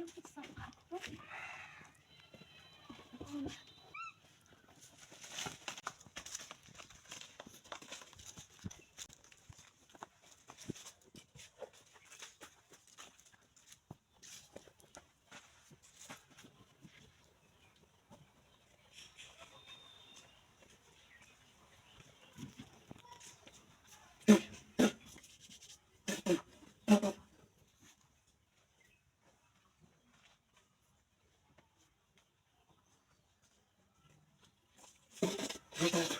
yung isang ato. Вот это.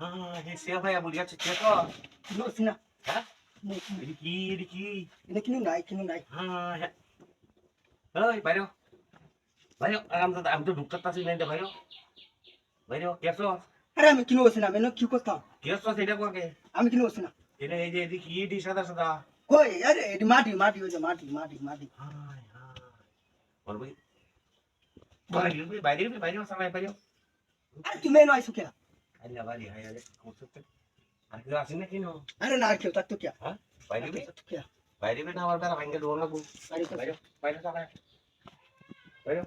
হ্যাঁ হে সে ভাই বুঝি আছে কে তো? কিনো সিনা হ্যাঁ? এটি কি এটি কি? এটা কিনো নাই কিনো নাই। হ্যাঁ হ্যাঁ। ওই বাইরে বাইরে আমি তো আমি তো ঢুকতে পারছি না বাইরে বাইরে কেসো আরে আমি কিনো সিনা মেনো কি করতাম? কেসো সেটা করকে আমি কিনো সিনা এটা এই যে এটি কি এটি সাদা সাদা। কই আরে এটি মাটি মাটি ওই যে মাটি মাটি মাটি। হাই হাই বলবি বাইরে বাইরে বাইরে সামনে বাইরে আরে তুমি এনো আইছো আরে না কেউ তার তো কে বাইরে না আমার দ্বারা ভাঙ্গে ডোর লাগবো বাইরে বাইরে বাইরে বাইরে।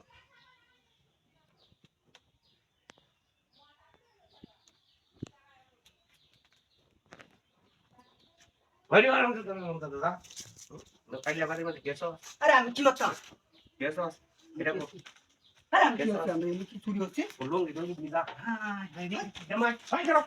আরাম তো আরাম তো দাদা কাইলা বাড়ি বাড়ি কেসো আরে আমি কি করতাম কেসো এটা কো আরে আমি কি করতাম রে কি চুরি হচ্ছে বলুন কি তুমি দিদা হ্যাঁ বাইরে জামাই ছয় করো